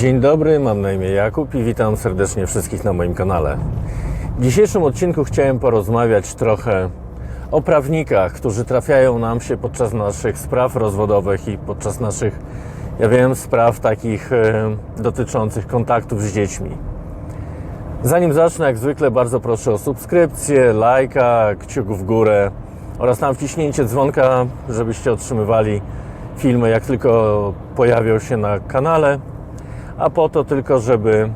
Dzień dobry, mam na imię Jakub i witam serdecznie wszystkich na moim kanale. W dzisiejszym odcinku chciałem porozmawiać trochę o prawnikach, którzy trafiają nam się podczas naszych spraw rozwodowych i podczas naszych, ja wiem, spraw takich e, dotyczących kontaktów z dziećmi. Zanim zacznę, jak zwykle bardzo proszę o subskrypcję, lajka, kciuk w górę oraz na wciśnięcie dzwonka, żebyście otrzymywali filmy, jak tylko pojawią się na kanale, a po to tylko, żeby,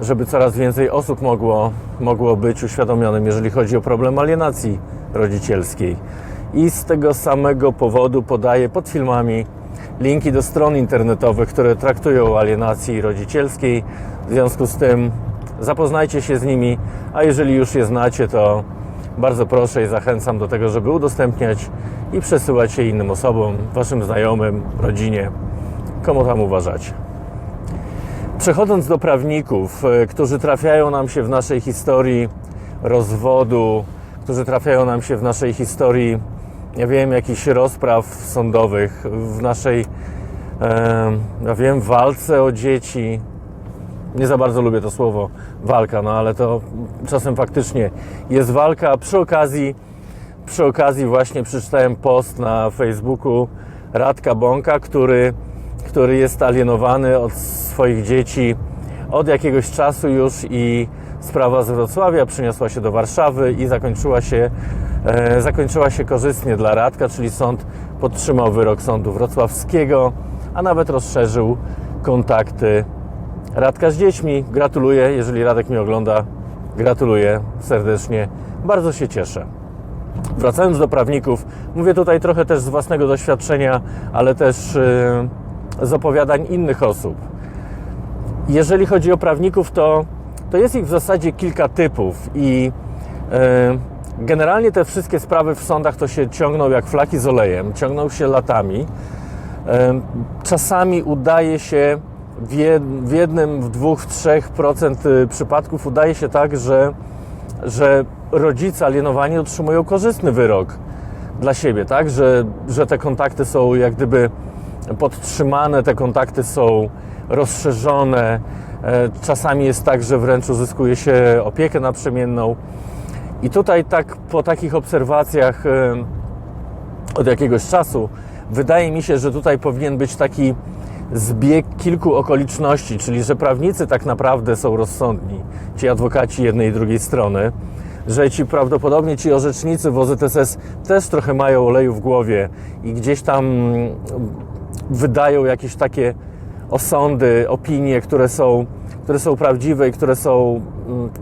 żeby coraz więcej osób mogło, mogło być uświadomionym, jeżeli chodzi o problem alienacji rodzicielskiej. I z tego samego powodu podaję pod filmami linki do stron internetowych, które traktują o alienacji rodzicielskiej. W związku z tym zapoznajcie się z nimi, a jeżeli już je znacie, to bardzo proszę i zachęcam do tego, żeby udostępniać i przesyłać je innym osobom, waszym znajomym, rodzinie, komu tam uważacie. Przechodząc do prawników, e, którzy trafiają nam się w naszej historii rozwodu, którzy trafiają nam się w naszej historii, ja wiem, jakichś rozpraw sądowych, w naszej, ja wiem, walce o dzieci. Nie za bardzo lubię to słowo walka, no ale to czasem faktycznie jest walka. A Przy okazji, przy okazji właśnie przeczytałem post na Facebooku Radka Bąka, który, który jest alienowany od swoich dzieci od jakiegoś czasu już i sprawa z Wrocławia przyniosła się do Warszawy i zakończyła się, e, zakończyła się korzystnie dla Radka, czyli sąd podtrzymał wyrok sądu wrocławskiego, a nawet rozszerzył kontakty Radka z dziećmi. Gratuluję, jeżeli Radek mnie ogląda, gratuluję serdecznie, bardzo się cieszę. Wracając do prawników, mówię tutaj trochę też z własnego doświadczenia, ale też yy, z opowiadań innych osób. Jeżeli chodzi o prawników, to, to jest ich w zasadzie kilka typów i yy, generalnie te wszystkie sprawy w sądach to się ciągną jak flaki z olejem, ciągną się latami. Yy, czasami udaje się w, jed, w jednym, w dwóch, w trzech procent y, przypadków udaje się tak, że, że rodzice alienowani otrzymują korzystny wyrok dla siebie, tak? Że, że te kontakty są jak gdyby podtrzymane, te kontakty są rozszerzone. E, Czasami jest tak, że wręcz uzyskuje się opiekę naprzemienną. I tutaj tak po takich obserwacjach e, od jakiegoś czasu wydaje mi się, że tutaj powinien być taki zbieg kilku okoliczności, czyli że prawnicy tak naprawdę są rozsądni, ci adwokaci jednej i drugiej strony, że ci prawdopodobnie ci orzecznicy w OZSS też trochę mają oleju w głowie i gdzieś tam wydają jakieś takie osądy, opinie, które są, które są prawdziwe i które są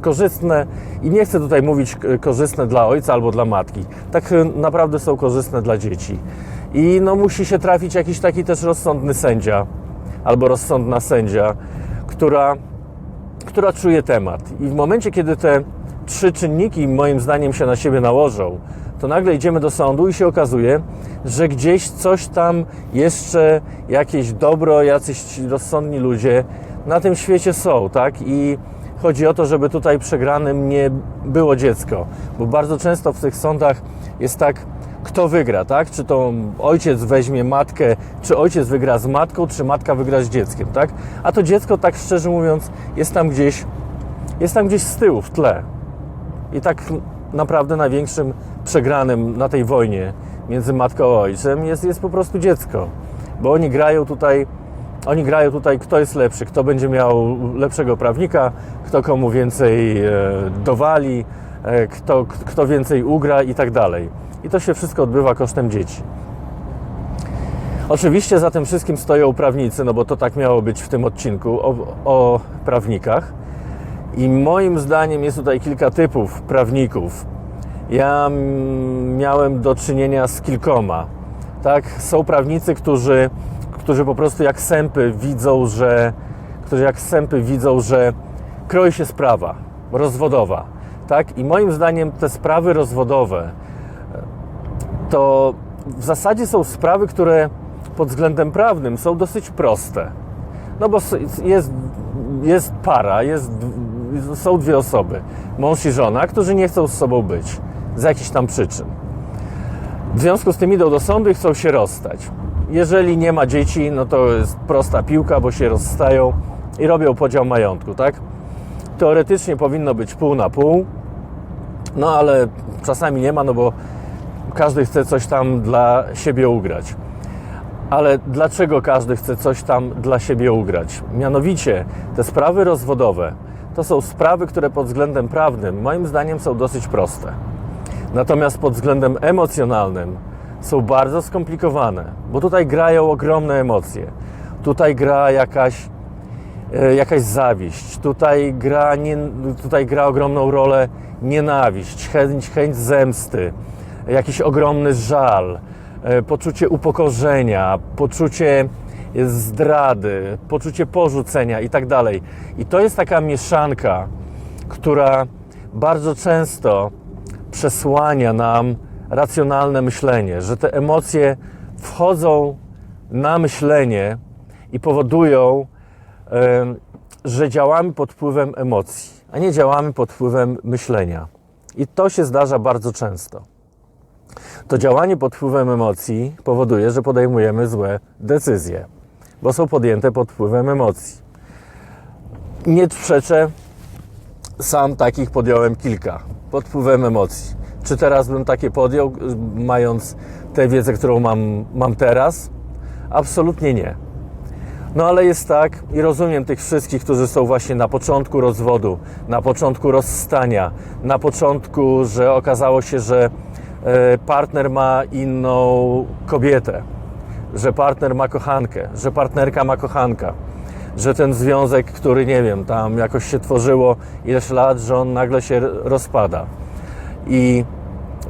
korzystne i nie chcę tutaj mówić korzystne dla ojca albo dla matki. Tak naprawdę są korzystne dla dzieci. I no musi się trafić jakiś taki też rozsądny sędzia albo rozsądna sędzia, która, która czuje temat. I w momencie, kiedy te trzy czynniki moim zdaniem się na siebie nałożą, to nagle idziemy do sądu i się okazuje, że gdzieś coś tam jeszcze, jakieś dobro, jacyś rozsądni ludzie na tym świecie są, tak? I chodzi o to, żeby tutaj przegranym nie było dziecko, bo bardzo często w tych sądach jest tak, kto wygra, tak? Czy to ojciec weźmie matkę, czy ojciec wygra z matką, czy matka wygra z dzieckiem, tak? A to dziecko, tak szczerze mówiąc, jest tam gdzieś, jest tam gdzieś z tyłu, w tle. I tak naprawdę największym przegranym na tej wojnie między matką a ojcem jest, jest po prostu dziecko. Bo oni grają tutaj, oni grają tutaj, kto jest lepszy, kto będzie miał lepszego prawnika, kto komu więcej e, dowali, e, kto, kto więcej ugra i tak dalej. I to się wszystko odbywa kosztem dzieci. Oczywiście za tym wszystkim stoją prawnicy, no bo to tak miało być w tym odcinku o, o prawnikach. I moim zdaniem jest tutaj kilka typów prawników. Ja miałem do czynienia z kilkoma. Tak? Są prawnicy, którzy, którzy po prostu jak sępy widzą, że którzy jak sępy widzą, że kroi się sprawa rozwodowa. Tak? I moim zdaniem te sprawy rozwodowe to w zasadzie są sprawy, które pod względem prawnym są dosyć proste. No bo jest, jest para, jest, są dwie osoby, mąż i żona, którzy nie chcą z sobą być z jakichś tam przyczyn. W związku z tym idą do sądu i chcą się rozstać. Jeżeli nie ma dzieci, no to jest prosta piłka, bo się rozstają i robią podział majątku, tak? Teoretycznie powinno być pół na pół, no ale czasami nie ma, no bo każdy chce coś tam dla siebie ugrać. Ale dlaczego każdy chce coś tam dla siebie ugrać? Mianowicie te sprawy rozwodowe to są sprawy, które pod względem prawnym moim zdaniem są dosyć proste. Natomiast pod względem emocjonalnym są bardzo skomplikowane, bo tutaj grają ogromne emocje. Tutaj gra jakaś, e, jakaś zawiść, tutaj gra, nie, tutaj gra ogromną rolę nienawiść, chęć, chęć zemsty, jakiś ogromny żal, e, poczucie upokorzenia, poczucie zdrady, poczucie porzucenia i tak dalej. I to jest taka mieszanka, która bardzo często przesłania nam racjonalne myślenie, że te emocje wchodzą na myślenie i powodują, że działamy pod wpływem emocji, a nie działamy pod wpływem myślenia. I to się zdarza bardzo często. To działanie pod wpływem emocji powoduje, że podejmujemy złe decyzje, bo są podjęte pod wpływem emocji. Nie sprzeczę, sam takich podjąłem kilka pod wpływem emocji. Czy teraz bym takie podjął, mając tę wiedzę, którą mam, mam teraz? Absolutnie nie. No ale jest tak i rozumiem tych wszystkich, którzy są właśnie na początku rozwodu, na początku rozstania, na początku, że okazało się, że e, partner ma inną kobietę, że partner ma kochankę, że partnerka ma kochanka, że ten związek, który nie wiem, tam jakoś się tworzyło ileś lat, że on nagle się rozpada. I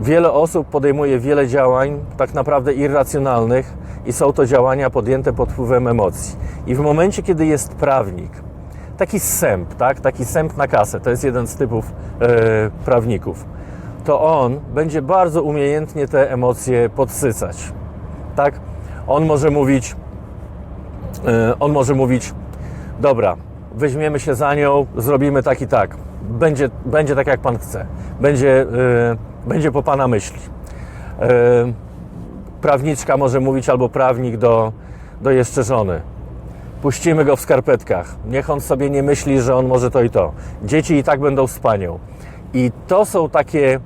wiele osób podejmuje wiele działań, tak naprawdę irracjonalnych, i są to działania podjęte pod wpływem emocji. I w momencie, kiedy jest prawnik, taki sęp, tak? taki sęp na kasę, to jest jeden z typów e, prawników, to on będzie bardzo umiejętnie te emocje podsycać. Tak? On może mówić, e, on może mówić, dobra, weźmiemy się za nią, zrobimy tak i tak. Będzie, będzie tak, jak Pan chce. Będzie, e, będzie po Pana myśli. E, prawniczka może mówić albo prawnik do, do jeszcze żony. Puścimy go w skarpetkach. Niech on sobie nie myśli, że on może to i to. Dzieci i tak będą z panią. I to są takie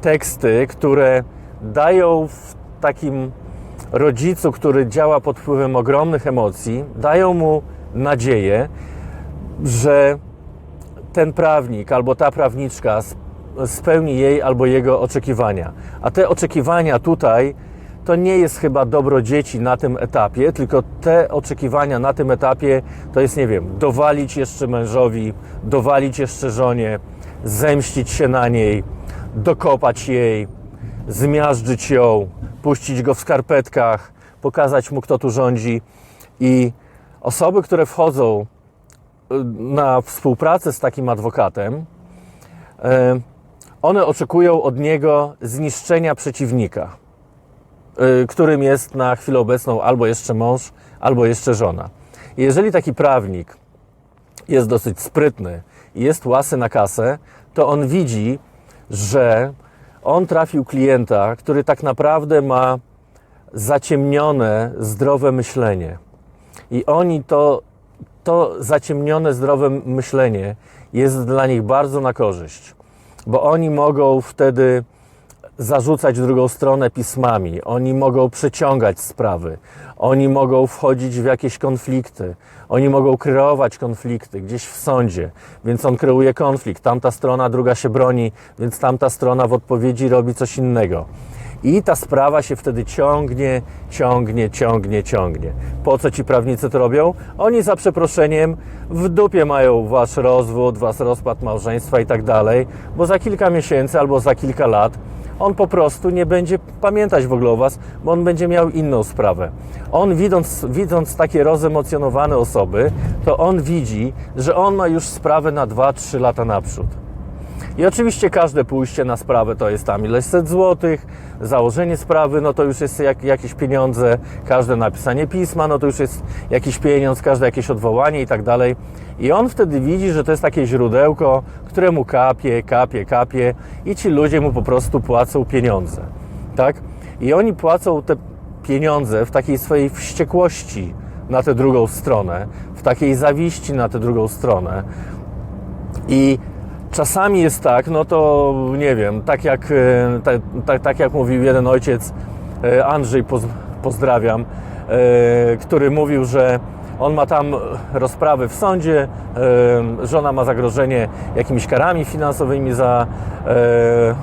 teksty, które dają w takim rodzicu, który działa pod wpływem ogromnych emocji, dają mu nadzieję, że ten prawnik albo ta prawniczka spełni jej albo jego oczekiwania. A te oczekiwania tutaj to nie jest chyba dobro dzieci na tym etapie, tylko te oczekiwania na tym etapie to jest, nie wiem, dowalić jeszcze mężowi, dowalić jeszcze żonie, zemścić się na niej, dokopać jej, zmiażdżyć ją, puścić go w skarpetkach, pokazać mu, kto tu rządzi. I osoby, które wchodzą y, na współpracę z takim adwokatem, y, one oczekują od niego zniszczenia przeciwnika, y, którym jest na chwilę obecną albo jeszcze mąż, albo jeszcze żona. Jeżeli taki prawnik jest dosyć sprytny i jest łasy na kasę, to on widzi, że on trafił klienta, który tak naprawdę ma zaciemnione, zdrowe myślenie. I oni to, to zaciemnione, zdrowe myślenie jest dla nich bardzo na korzyść, bo oni mogą wtedy zarzucać drugą stronę pismami, oni mogą przeciągać sprawy, oni mogą wchodzić w jakieś konflikty, oni mogą kreować konflikty gdzieś w sądzie, więc on kreuje konflikt, tamta strona, druga się broni, więc tamta strona w odpowiedzi robi coś innego. I ta sprawa się wtedy ciągnie, ciągnie, ciągnie, ciągnie. Po co ci prawnicy to robią? Oni za przeproszeniem w dupie mają wasz rozwód, wasz rozpad małżeństwa i tak dalej, bo za kilka miesięcy albo za kilka lat on po prostu nie będzie pamiętać w ogóle o Was, bo on będzie miał inną sprawę. On widząc, widząc takie rozemocjonowane osoby, to on widzi, że on ma już sprawę na 2-3 lata naprzód. I oczywiście każde pójście na sprawę to jest tam ileś set złotych, założenie sprawy, no to już jest jak, jakieś pieniądze, każde napisanie pisma, no to już jest jakiś pieniądz, każde jakieś odwołanie i tak dalej. I on wtedy widzi, że to jest takie źródełko, któremu kapie, kapie, kapie i ci ludzie mu po prostu płacą pieniądze, tak? I oni płacą te pieniądze w takiej swojej wściekłości na tę drugą stronę, w takiej zawiści na tę drugą stronę. I czasami jest tak, no to nie wiem, tak jak, tak, tak, tak jak mówił jeden ojciec, e, Andrzej, poz, pozdrawiam, e, który mówił, że on ma tam rozprawy w sądzie, e, żona ma zagrożenie jakimiś karami finansowymi za e,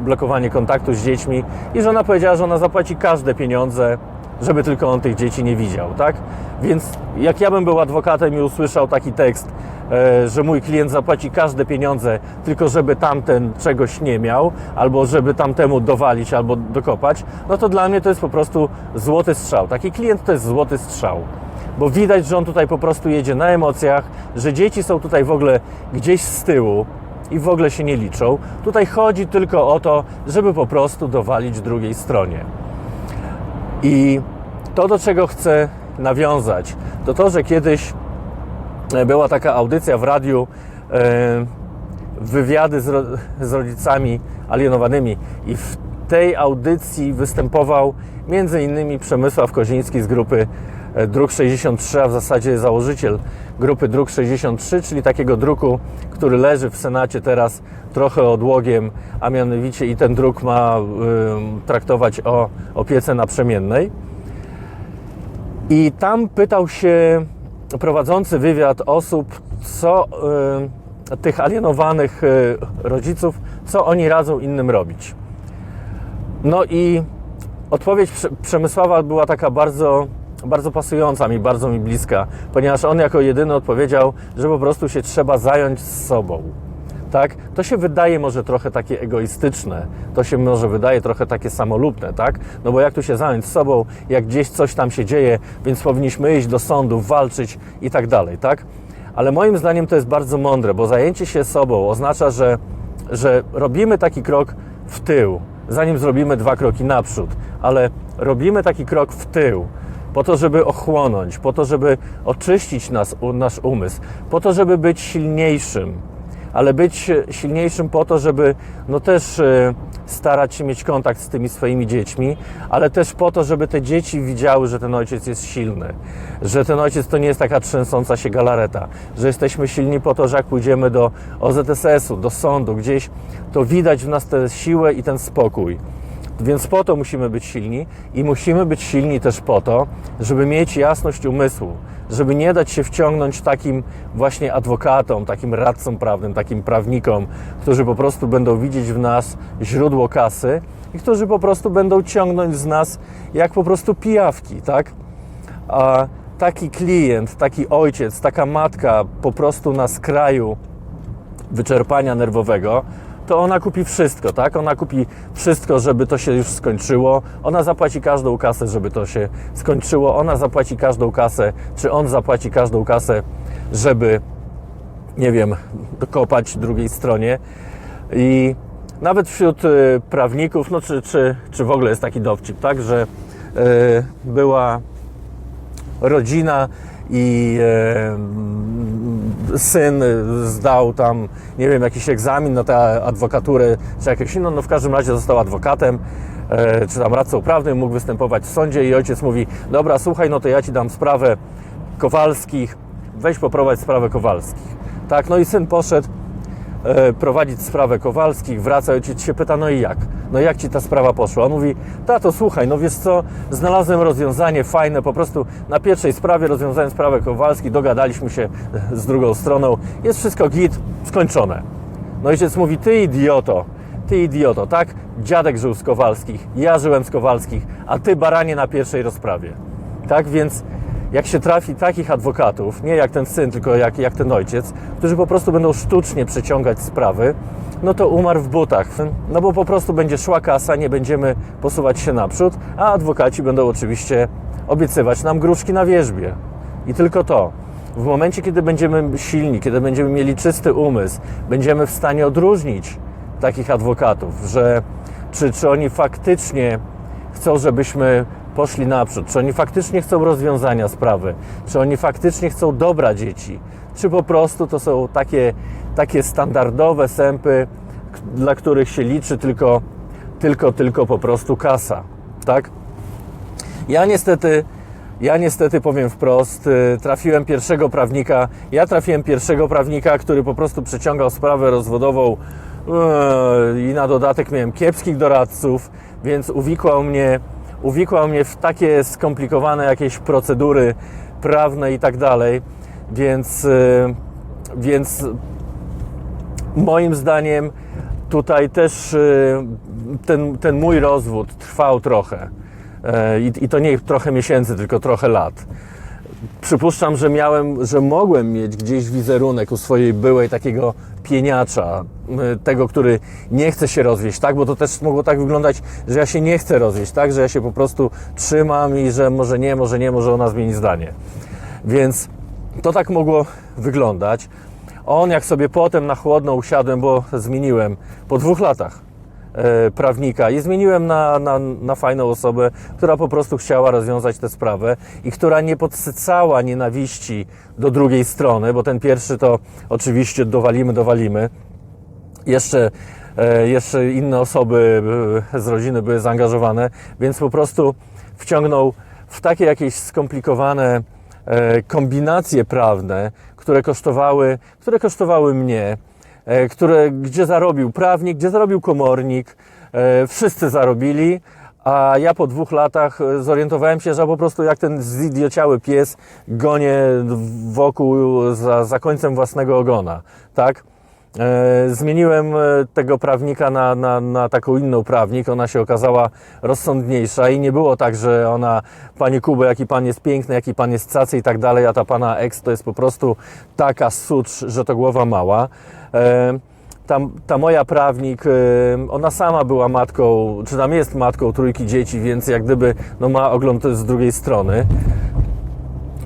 blokowanie kontaktu z dziećmi i żona powiedziała, że ona zapłaci każde pieniądze, żeby tylko on tych dzieci nie widział, tak? Więc jak ja bym był adwokatem i usłyszał taki tekst, e, że mój klient zapłaci każde pieniądze, tylko żeby tamten czegoś nie miał, albo żeby tamtemu dowalić, albo dokopać, no to dla mnie to jest po prostu złoty strzał. Taki klient to jest złoty strzał. Bo widać, że on tutaj po prostu jedzie na emocjach, że dzieci są tutaj w ogóle gdzieś z tyłu i w ogóle się nie liczą. Tutaj chodzi tylko o to, żeby po prostu dowalić drugiej stronie. I to, do czego chcę nawiązać, to to, że kiedyś e, była taka audycja w radiu, e, wywiady z, ro, z rodzicami alienowanymi i w tej audycji występował innymi Przemysław Koziński z grupy Druk 63, a w zasadzie założyciel grupy Druk 63, czyli takiego druku, który leży w Senacie teraz trochę odłogiem, a mianowicie i ten druk ma y, traktować o opiece naprzemiennej. I tam pytał się prowadzący wywiad osób, co y, tych alienowanych y, rodziców, co oni radzą innym robić. No i odpowiedź Przemysława była taka bardzo, bardzo pasująca mi, bardzo mi bliska, ponieważ on jako jedyny odpowiedział, że po prostu się trzeba zająć z sobą. Tak? To się wydaje może trochę takie egoistyczne, to się może wydaje trochę takie samolubne, tak? No bo jak tu się zająć sobą, jak gdzieś coś tam się dzieje, więc powinniśmy iść do sądu, walczyć i tak dalej, tak? Ale moim zdaniem to jest bardzo mądre, bo zajęcie się sobą oznacza, że, że robimy taki krok w tył, zanim zrobimy dwa kroki naprzód, ale robimy taki krok w tył, po to, żeby ochłonąć, po to, żeby oczyścić nas, nasz umysł, po to, żeby być silniejszym, ale być silniejszym po to, żeby no też e, starać się mieć kontakt z tymi swoimi dziećmi, ale też po to, żeby te dzieci widziały, że ten ojciec jest silny, że ten ojciec to nie jest taka trzęsąca się galareta, że jesteśmy silni po to, że jak pójdziemy do OZSS-u, do sądu, gdzieś, to widać w nas tę siłę i ten spokój. Więc po to musimy być silni i musimy być silni też po to, żeby mieć jasność umysłu, żeby nie dać się wciągnąć takim właśnie adwokatom, takim radcom prawnym, takim prawnikom, którzy po prostu będą widzieć w nas źródło kasy i którzy po prostu będą ciągnąć z nas jak po prostu pijawki, tak? A taki klient, taki ojciec, taka matka po prostu na skraju wyczerpania nerwowego, to ona kupi wszystko, tak? Ona kupi wszystko, żeby to się już skończyło. Ona zapłaci każdą kasę, żeby to się skończyło. Ona zapłaci każdą kasę, czy on zapłaci każdą kasę, żeby, nie wiem, dokopać drugiej stronie. I nawet wśród y, prawników, no czy, czy, czy w ogóle jest taki dowcip, tak, że yy, była rodzina i syn zdał tam, nie wiem, jakiś egzamin na tę adwokaturę, czy jakieś inną, no w każdym razie został adwokatem, e, czy tam radcą prawnym, mógł występować w sądzie i ojciec mówi, dobra, słuchaj, no to ja Ci dam sprawę Kowalskich, weź poprowadź sprawę Kowalskich. Tak, no i syn poszedł, prowadzić sprawę Kowalskich, wraca, ojciec się pyta, no i jak? No jak ci ta sprawa poszła? On mówi, tato, słuchaj, no wiesz co, znalazłem rozwiązanie fajne, po prostu na pierwszej sprawie rozwiązałem sprawę Kowalskich, dogadaliśmy się z drugą stroną, jest wszystko git, skończone. No ojciec mówi, ty idioto, ty idioto, tak? Dziadek żył z Kowalskich, ja żyłem z Kowalskich, a ty baranie na pierwszej rozprawie. Tak więc jak się trafi takich adwokatów, nie jak ten syn, tylko jak, jak ten ojciec, którzy po prostu będą sztucznie przeciągać sprawy, no to umarł w butach. No bo po prostu będzie szła kasa, nie będziemy posuwać się naprzód, a adwokaci będą oczywiście obiecywać nam gruszki na wierzbie. I tylko to. W momencie, kiedy będziemy silni, kiedy będziemy mieli czysty umysł, będziemy w stanie odróżnić takich adwokatów, że czy, czy oni faktycznie chcą, żebyśmy poszli naprzód, czy oni faktycznie chcą rozwiązania sprawy, czy oni faktycznie chcą dobra dzieci, czy po prostu to są takie, takie standardowe sępy, dla których się liczy tylko, tylko, tylko po prostu kasa, tak? Ja niestety Ja niestety powiem wprost, y, trafiłem pierwszego prawnika, ja trafiłem pierwszego prawnika, który po prostu przeciągał sprawę rozwodową yy, i na dodatek miałem kiepskich doradców, więc uwikłał mnie, uwikłał mnie w takie skomplikowane jakieś procedury prawne i tak dalej, więc, yy, więc moim zdaniem tutaj też y, ten, ten mój rozwód trwał trochę. E, I, I to nie trochę miesięcy, tylko trochę lat. Przypuszczam, że miałem, że mogłem mieć gdzieś wizerunek u swojej byłej takiego pieniacza, tego, który nie chce się rozwieść, tak? Bo to też mogło tak wyglądać, że ja się nie chcę rozwieść, tak? Że ja się po prostu trzymam i że może nie, może nie, może ona zmieni zdanie. Więc to tak mogło wyglądać. On, jak sobie potem na chłodno usiadłem, bo zmieniłem po dwóch latach prawnika i zmieniłem na, na, na fajną osobę, która po prostu chciała rozwiązać tę sprawę i która nie podsycała nienawiści do drugiej strony, bo ten pierwszy to oczywiście dowalimy, dowalimy. Jeszcze, e, jeszcze inne osoby e, z rodziny były zaangażowane, więc po prostu wciągnął w takie jakieś skomplikowane e, kombinacje prawne, które kosztowały, które kosztowały mnie, e, które, gdzie zarobił prawnik, gdzie zarobił komornik, e, wszyscy zarobili, a ja po dwóch latach e, zorientowałem się, że po prostu jak ten zidiociały pies gonię wokół za, za końcem własnego ogona, tak? E, Zmieniłem e, tego prawnika na, na, na taką inną prawnik. Ona się okazała rozsądniejsza i nie było tak, że ona, panie Kubo, jaki pan jest piękny, jaki pan jest cacy i tak dalej, a ta pana ex to jest po prostu taka sucz, że to głowa mała. Ta, ta moja prawnik, ona sama była matką, czy tam jest matką trójki dzieci, więc jak gdyby no, ma ogląd z drugiej strony.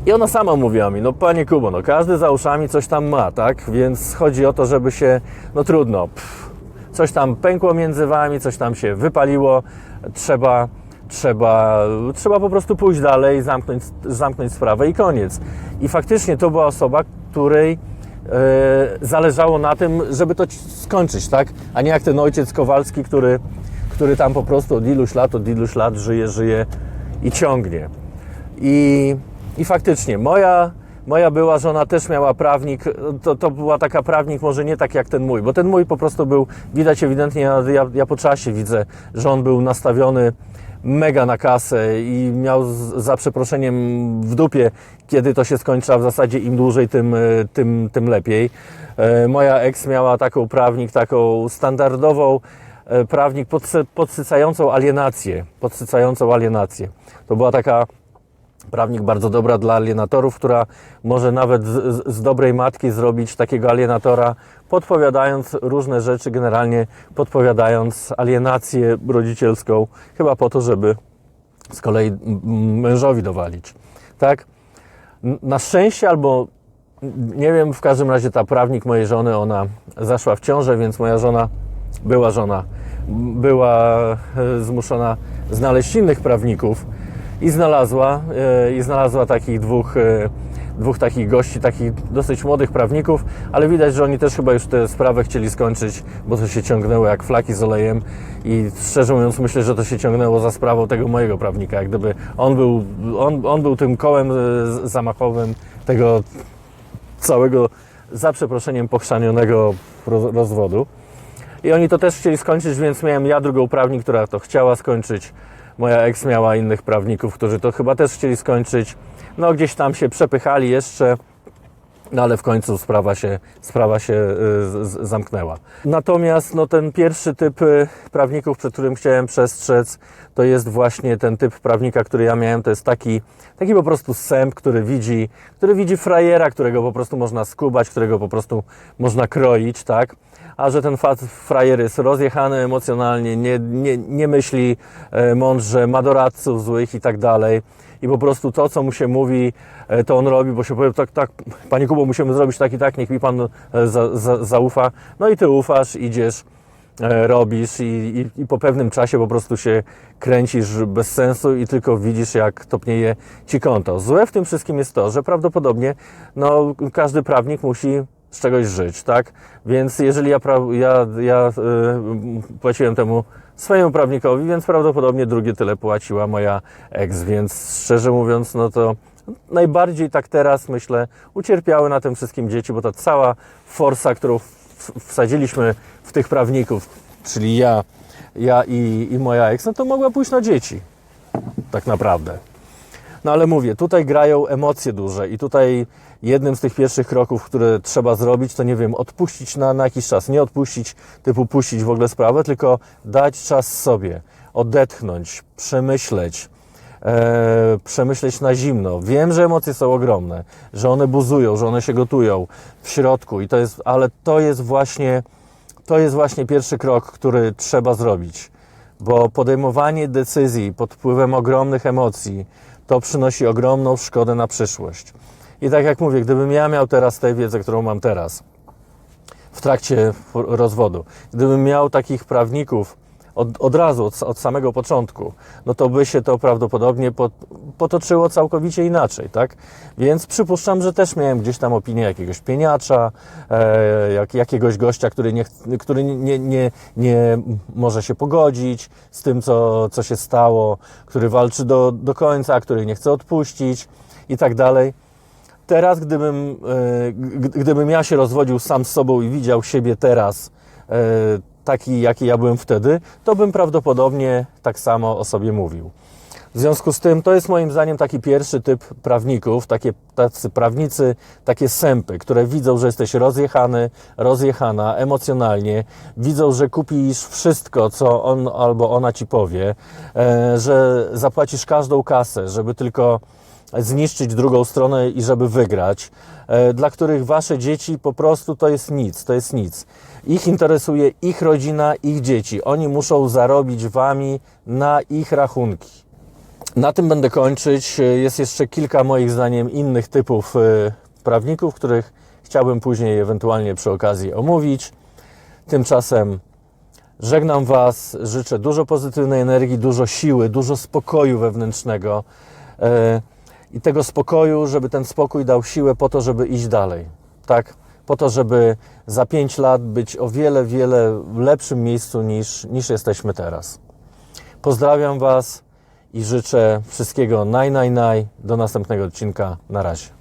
I ona sama mówiła mi, no panie Kubo, no każdy za uszami coś tam ma, tak? Więc chodzi o to, żeby się, no trudno, pff, coś tam pękło między wami, coś tam się wypaliło, trzeba, trzeba, trzeba po prostu pójść dalej, zamknąć, zamknąć sprawę i koniec. I faktycznie to była osoba, której zależało na tym, żeby to skończyć, tak? A nie jak ten ojciec Kowalski, który, który tam po prostu od iluś lat, od iluś lat żyje, żyje i ciągnie. I, i faktycznie, moja, moja była żona też miała prawnik, to, to była taka prawnik może nie tak jak ten mój, bo ten mój po prostu był, widać ewidentnie, ja, ja po czasie widzę, że on był nastawiony mega na kasę i miał za przeproszeniem w dupie, kiedy to się skończy, a w zasadzie im dłużej, tym, e, tym, tym lepiej. E, Moja ex miała taką prawnik, taką standardową, e, prawnik podsy, podsycającą alienację, podsycającą alienację. To była taka prawnik bardzo dobra dla alienatorów, która może nawet z, z, dobrej matki zrobić takiego alienatora, podpowiadając różne rzeczy, generalnie podpowiadając alienację rodzicielską, chyba po to, żeby z kolei mężowi dowalić. Tak? Na szczęście albo nie wiem, w każdym razie ta prawnik mojej żony, ona zaszła w ciążę, więc moja żona, była żona, była e, zmuszona znaleźć innych prawników i znalazła, e, i znalazła takich dwóch, e, dwóch takich gości, takich dosyć młodych prawników, ale widać, że oni też chyba już tę sprawę chcieli skończyć, bo to się ciągnęło jak flaki z olejem i szczerze mówiąc myślę, że to się ciągnęło za sprawą tego mojego prawnika, jak gdyby on był, on, on był tym kołem e, zamachowym tego całego, za przeproszeniem, pochrzanionego roz- rozwodu. I oni to też chcieli skończyć, więc miałem ja drugą prawnik, która to chciała skończyć. Moja ex miała innych prawników, którzy to chyba też chcieli skończyć. No gdzieś tam się przepychali jeszcze, no ale w końcu sprawa się, sprawa się y, z, zamknęła. Natomiast no, ten pierwszy typ y, prawników, przed którym chciałem przestrzec, to jest właśnie ten typ prawnika, który ja miałem. To jest taki, taki po prostu sęp, który widzi, który widzi frajera, którego po prostu można skubać, którego po prostu można kroić, tak? A że ten frajer jest rozjechany emocjonalnie, nie, nie, nie myśli e, mądrze, ma doradców złych i tak dalej. I po prostu to, co mu się mówi, e, to on robi, bo się powie, tak, tak, Panie Kubo, musimy zrobić tak i tak, niech mi Pan e, za, za, zaufa. No i Ty ufasz, idziesz, robisz i, i, i po pewnym czasie po prostu się kręcisz bez sensu i tylko widzisz, jak topnieje Ci konto. Złe w tym wszystkim jest to, że prawdopodobnie no, każdy prawnik musi z czegoś żyć, tak? Więc jeżeli ja, ja, ja y, płaciłem temu swojemu prawnikowi, więc prawdopodobnie drugie tyle płaciła moja ex, więc szczerze mówiąc, no to najbardziej tak teraz, myślę, ucierpiały na tym wszystkim dzieci, bo ta cała forsa, którą wsadziliśmy w tych prawników, czyli ja, ja i, i moja ex, no to mogła pójść na dzieci, tak naprawdę. No ale mówię, tutaj grają emocje duże i tutaj jednym z tych pierwszych kroków, które trzeba zrobić, to nie wiem, odpuścić na, na jakiś czas. Nie odpuścić, typu puścić w ogóle sprawę, tylko dać czas sobie, odetchnąć, przemyśleć, e, przemyśleć na zimno. Wiem, że emocje są ogromne, że one buzują, że one się gotują w środku, i to jest, ale to jest właśnie, to jest właśnie pierwszy krok, który trzeba zrobić bo podejmowanie decyzji pod wpływem ogromnych emocji to przynosi ogromną szkodę na przyszłość. I tak jak mówię, gdybym ja miał teraz tę wiedzę, którą mam teraz, w trakcie rozwodu, gdybym miał takich prawników od, od razu, od, od samego początku, no to by się to prawdopodobnie pot, potoczyło całkowicie inaczej, tak? Więc przypuszczam, że też miałem gdzieś tam opinię jakiegoś pieniacza, e, jak, jakiegoś gościa, który, nie, który nie, nie, nie, może się pogodzić z tym, co, co się stało, który walczy do, do końca, który nie chce odpuścić i tak dalej. Teraz, gdybym, e, gdybym ja się rozwodził sam z sobą i widział siebie teraz e, taki, jaki ja byłem wtedy, to bym prawdopodobnie tak samo o sobie mówił. W związku z tym to jest moim zdaniem taki pierwszy typ prawników, takie, tacy prawnicy, takie sępy, które widzą, że jesteś rozjechany, rozjechana emocjonalnie, widzą, że kupisz wszystko, co on albo ona ci powie, e, że zapłacisz każdą kasę, żeby tylko zniszczyć drugą stronę i żeby wygrać, e, dla których wasze dzieci po prostu to jest nic, to jest nic. Ich interesuje ich rodzina, ich dzieci. Oni muszą zarobić wami na ich rachunki. Na tym będę kończyć. Jest jeszcze kilka moich zdaniem innych typów e, prawników, których chciałbym później ewentualnie przy okazji omówić. Tymczasem żegnam Was, życzę dużo pozytywnej energii, dużo siły, dużo spokoju wewnętrznego e, i tego spokoju, żeby ten spokój dał siłę po to, żeby iść dalej. Tak? Po to, żeby za pięć lat być o wiele, wiele lepszym miejscu niż, niż jesteśmy teraz. Pozdrawiam Was i życzę wszystkiego naj, naj, naj. Do następnego odcinka. Na razie.